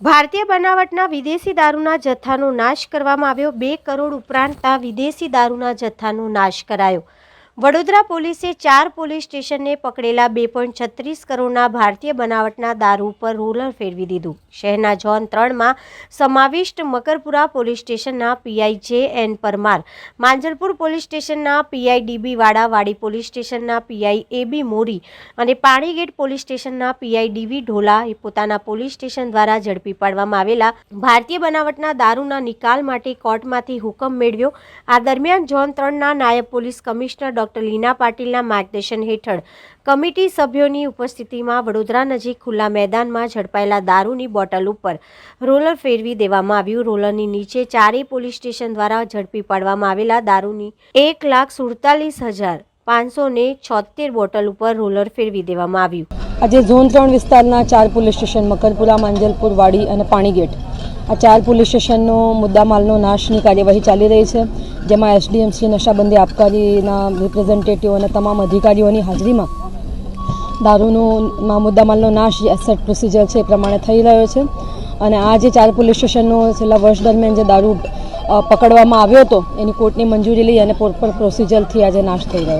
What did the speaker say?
ભારતીય બનાવટના વિદેશી દારૂના જથ્થાનો નાશ કરવામાં આવ્યો. બે કરોડ ઉપરાંતના વિદેશી દારૂના જથ્થાનો નાશ કરાયો. વડોદરા પોલીસે ચાર પોલીસ સ્ટેશનને પકડેલા બે પોઈન્ટ છત્રીસ કરોડના ભારતીય બનાવટના દારૂ પર રોલર ફેરવી દીધું. શહેરના ઝોન ત્રણમાં સમાવિષ્ટ મકરપુરા પોલીસ સ્ટેશનના PI J N Parmar Manjalpur police સ્ટેશનના પીઆઈ ડીબી વાડા પોલીસ સ્ટેશનના પીઆઈ એબી મોરી અને પાણીગેટ પોલીસ સ્ટેશનના પીઆઈ ડીવી ઢોલા એ પોતાના પોલીસ સ્ટેશન દ્વારા ઝડપી પાડવામાં આવેલા ભારતીય બનાવટના દારૂના નિકાલ માટે કોર્ટમાંથી હુકમ મેળવ્યો. આ દરમિયાન ઝોન ત્રણના નાયબ પોલીસ કમિશનર ડોક્ટર લીના પાટીલના માર્ગદર્શન હેઠળ કમિટી સભ્યોની ઉપસ્થિતિમાં વડોદરા નજીક ખુલ્લા મેદાનમાં ઝડપાયેલા દારૂની બોટલ ઉપર રોલર ફેરવી દેવામાં આવ્યું. રોલરની નીચે ચારેય પોલીસ સ્ટેશન દ્વારા ઝડપી પાડવામાં આવેલા દારૂની એક લાખ સુડતાલીસ હજાર પાંચસો ને છોતેર બોટલ ઉપર રોલર ફેરવી દેવામાં આવ્યું. આજે ઝોન ત્રણ વિસ્તારના ચાર પોલીસ સ્ટેશન મકરપુરા, માંજલપુર, વાડી અને પાણીગેટ આ ચાર પોલીસ સ્ટેશનનો મુદ્દામાલનો નાશની કાર્યવાહી ચાલી રહી છે, જેમાં એસડીએમસી નશાબંધી આબકારીના રિપ્રેઝેન્ટેટિવ અને તમામ અધિકારીઓની હાજરીમાં દારૂનું મુદ્દામાલનો નાશ એસેટ પ્રોસિજર છે એ પ્રમાણે થઈ રહ્યો છે. અને આ જે ચાર પોલીસ સ્ટેશનનો છેલ્લા વર્ષ દરમિયાન જે દારૂ પકડવામાં આવ્યો હતો, એની કોર્ટની મંજૂરી લઈ અને પ્રોપર પ્રોસિજરથી આજે નાશ થઈ રહ્યો